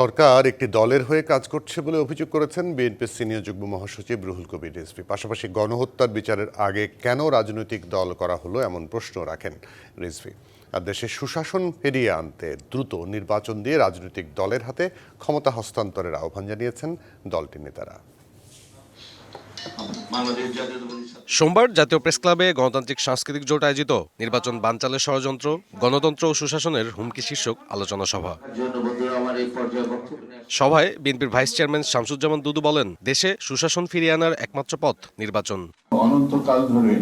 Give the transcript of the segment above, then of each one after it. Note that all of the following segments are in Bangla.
সরকার একটি দলের হয়ে কাজ করছে বলে অভিযোগ করেছেন বিএনপির সিনিয়র যুগ্ম মহাসচিব রুহুল কবির রিজভী। পাশাপাশি গণহত্যার বিচারের আগে কেন রাজনৈতিক দল করা হলো এমন প্রশ্ন রাখেন রিজভী। আর দেশে সুশাসন ফিরিয়ে আনতে দ্রুত নির্বাচন দিয়ে রাজনৈতিক দলের হাতে ক্ষমতা হস্তান্তরের আহ্বান জানিয়েছেন দলটির নেতারা। সোমবার জাতীয় প্রেস ক্লাবে গণতান্ত্রিক সাংস্কৃতিক জোট আয়োজিত নির্বাচন বানচালের ষড়যন্ত্র, গণতন্ত্র ও সুশাসনের হুমকি শীর্ষক আলোচনা সভা। সভায় বিএনপির ভাইস চেয়ারম্যান শামসুজ্জামান দুদু বলেন, দেশে সুশাসন ফিরিয়ে আনার একমাত্র পথ নির্বাচন। অনন্তকাল ধরে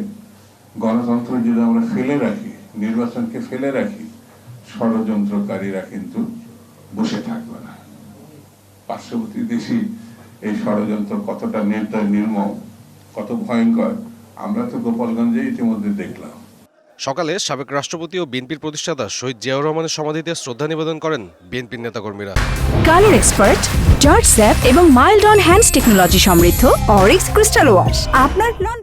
গণতন্ত্র যদি আমরা ফেলে রাখি, নির্বাচনকে ফেলে রাখি, ষড়যন্ত্রকারীরা কিন্তু বসে থাকবে না। পার্শ্ববর্তী দেশই এই ষড়যন্ত্র কতটা নির্দয়, নির্মম, কত ভয়ঙ্কর আমরা তো গোপালগঞ্জে ইতিমধ্যে দেখলাম। সকালে সাবেক রাষ্ট্রপতি ও বিএনপির প্রতিষ্ঠাতা শহীদ জিয়াউর রহমানের সমাধিতে শ্রদ্ধা নিবেদন করেন বিএনপির নেতাকর্মীরা। কালার এক্সপার্ট জর্জ স্যাপ এবং মাইল্ড অন হ্যান্ডস টেকনোলজি সমৃদ্ধ অরিক্স ক্রিস্টাল ওয়াশ। আপনার নন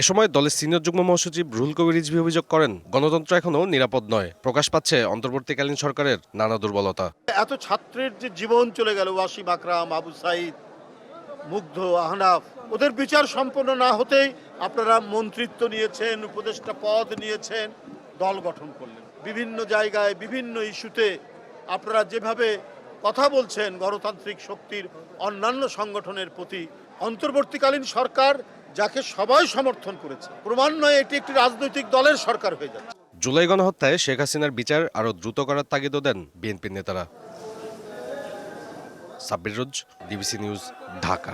এ সময় দলের সিনিয়র যুগ্ম মহাসচিব রুহুল কবির রিজভী অভিযোগ করেন গণতন্ত্র এখনও নিরাপদ নয়। প্রকাশ পাচ্ছে অন্তর্বর্তীকালীন সরকারের নানা দুর্বলতা। এত ছাত্রের যে জীবন চলে গেল ওয়াসিম আকরাম আবু সাইদ মুগ্ধ আহনাফ। ওদের বিচার সম্পন্ন না হতেই আপনারা মন্ত্রিত্ব নিয়েছেন, উপদেষ্টা পদ নিয়েছেন, দল গঠন করলেন। বিভিন্ন জায়গায়, বিভিন্ন ইস্যুতে আপনারা যেভাবে কথা বলছেন গণতান্ত্রিক শক্তির অন্যান্য সংগঠনের প্রতি, অন্তর্বর্তীকালীন সরকার যাকে সবাই সমর্থন করেছে। ক্রমান্বয়ে এটি একটি রাজনৈতিক দলের সরকার হয়ে যাচ্ছে। জুলাই গণহত্যায় শেখ হাসিনার বিচার আরও দ্রুত করার তাগিদও দেন বিএনপির নেতারা। সাব্বির রোজ ডিবিসি নিউজ ঢাকা